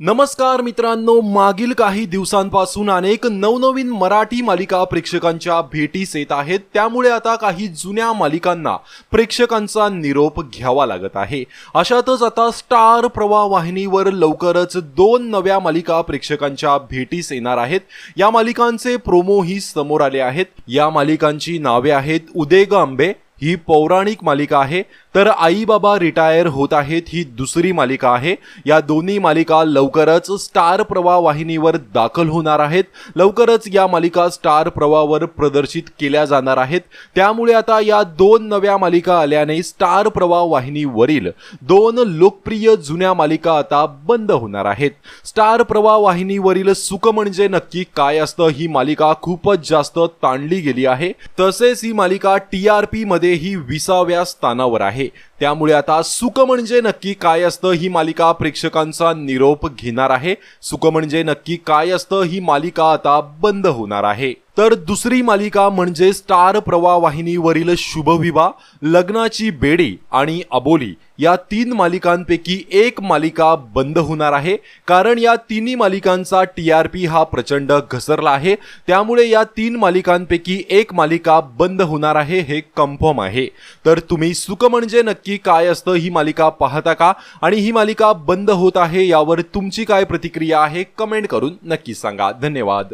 नमस्कार मित्रांनो मागील काही दिवसांपासून अनेक नवनवीन मराठी मालिका प्रेक्षकांच्या भेटीस येत आहेत. त्यामुळे आता काही जुन्या मालिकांना प्रेक्षकांचा निरोप घ्यावा लागत आहे. अशातच आता स्टार प्रवाह वाहिनीवर लवकरच दोन नव्या मालिका प्रेक्षकांच्या भेटीस येणार आहेत. या मालिकांचे प्रोमोही समोर आले आहेत. या मालिकांची नावे आहेत उदेग आंबे ही पौराणिक मालिका आहे. तर आईबाबा रिटायर होत आहेत ही दुसरी मालिका आहे. या दोन्ही मालिका लवकरच स्टार प्रवाह वाहिनीवर दाखल होणार आहेत. लवकरच या मालिका स्टार प्रवाहावर प्रदर्शित केल्या जाणार आहेत. त्यामुळे आता या दोन नव्या मालिका आल्याने स्टार प्रवाह वाहिनीवरील दोन लोकप्रिय जुन्या मालिका आता बंद होणार आहेत. स्टार प्रवाह वाहिनीवरील सुख म्हणजे नक्की काय असतं? ही मालिका खूपच जास्त ताणली गेली आहे. तसेच ही मालिका टी आर पी मध्ये ही विसाव्या स्थानावर आहे. त्यामुळे आता सुख म्हणजे नक्की काय असतं ही मालिका प्रेक्षकांचा निरोप घेणार आहे. सुख म्हणजे नक्की काय असतं ही मालिका आता बंद होणार आहे. तर दुसरी मालिका म्हणजे स्टार प्रवाह वाहिनीवरील शुभविवाह लग्नाची बेडी आणि अबोली या तीन मालिकांपैकी एक मालिका बंद होणार आहे. कारण या तिन्ही मालिकांचा टी आर पी हा प्रचंड घसरला आहे. त्यामुळे या तीन मालिकांपैकी एक मालिका बंद होणार आहे हे कन्फर्म आहे. तर तुम्ही सुख म्हणजे नक्की नक्की काय असतं ही मालिका पाहता का? आणि ही मालिका बंद होत आहे यावर तुमची काय प्रतिक्रिया आहे कमेंट करून नक्की सांगा. धन्यवाद.